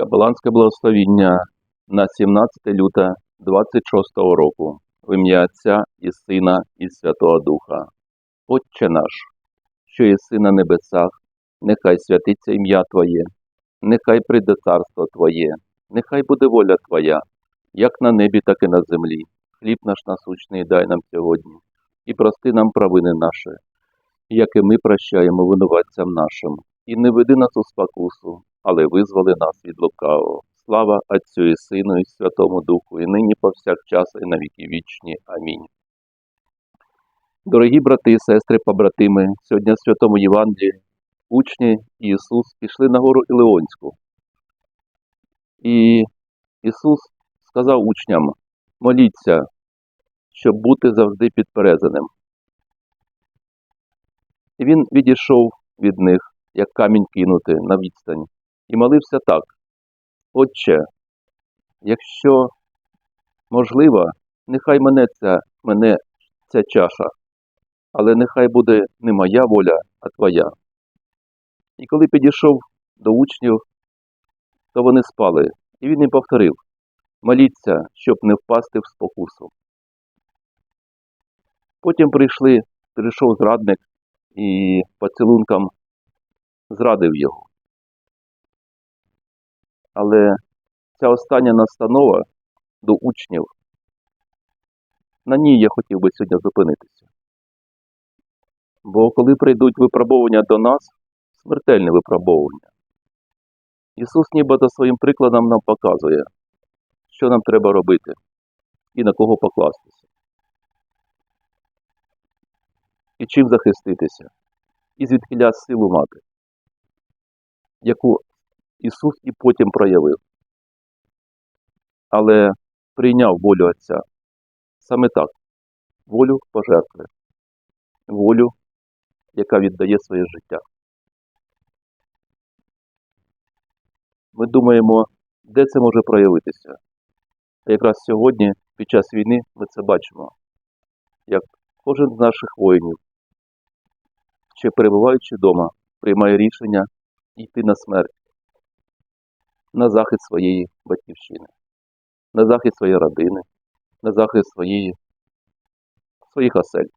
Кабаланське благословіння на 17 люта 26 року в ім'я Отця і Сина і Святого Духа. Отче наш, що єси на небесах, нехай святиться ім'я Твоє, нехай прийде царство Твоє, нехай буде воля Твоя, як на небі, так і на землі. Хліб наш насущний дай нам сьогодні, і прости нам провини наші, як і ми прощаємо винуватцям нашим, і не веди нас у спокусу, але визволи нас від лукавого. Слава Отцю і Сину, і Святому Духу, і нині повсякчас, і на віки вічні. Амінь. Дорогі брати сестри, побратими, сьогодні в Святому Євангелії учні і Ісус пішли на гору Ілеонську. І Ісус сказав учням, моліться, щоб бути завжди підперезаним. І він відійшов від них, як камінь кинути на відстань, і молився так. Отче, якщо можливо, нехай мене ця, мене ця чаша, але нехай буде не моя воля, а твоя. І коли підійшов до учнів, то вони спали, і він їм повторив моліться, щоб не впасти в спокусу. Потім прийшли, прийшов зрадник і поцілунком зрадив його. Але ця остання настанова до учнів, на ній я хотів би сьогодні зупинитися. Бо коли прийдуть випробовування до нас, смертельне випробовування, Ісус нібито своїм прикладом нам показує, що нам треба робити і на кого покластися, і чим захиститися, і звідкиля силу мати, яку Ісус і потім проявив. Але прийняв волю Отця саме так, волю пожертви, волю, яка віддає своє життя. Ми думаємо, де це може проявитися. А якраз сьогодні, під час війни, ми це бачимо, як кожен з наших воїнів, ще перебуваючи вдома, приймає рішення йти на смерть на захист своєї батьківщини, на захист своєї родини, на захист своєї, своїх осель.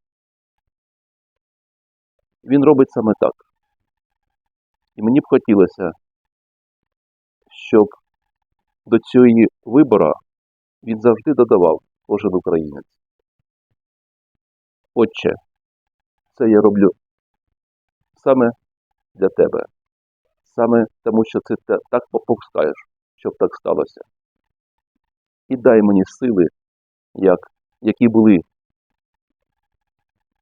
Він робить саме так. І мені б хотілося, щоб до цієї вибора він завжди додавав кожен українець. Отче, це я роблю саме для тебе саме тому, що це так попускаєш, щоб так сталося. І дай мені сили, як, які були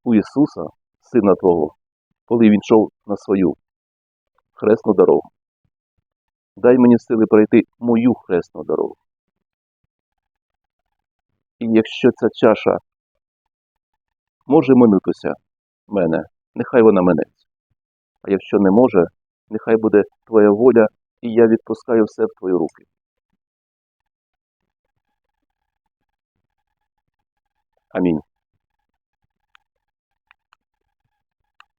у Ісуса, Сина Твого, коли Він йшов на свою хресну дорогу. Дай мені сили пройти мою хресну дорогу. І якщо ця чаша може минутися мене, нехай вона минеться. А якщо не може, нехай буде твоя воля, і я відпускаю все в твої руки. Амінь.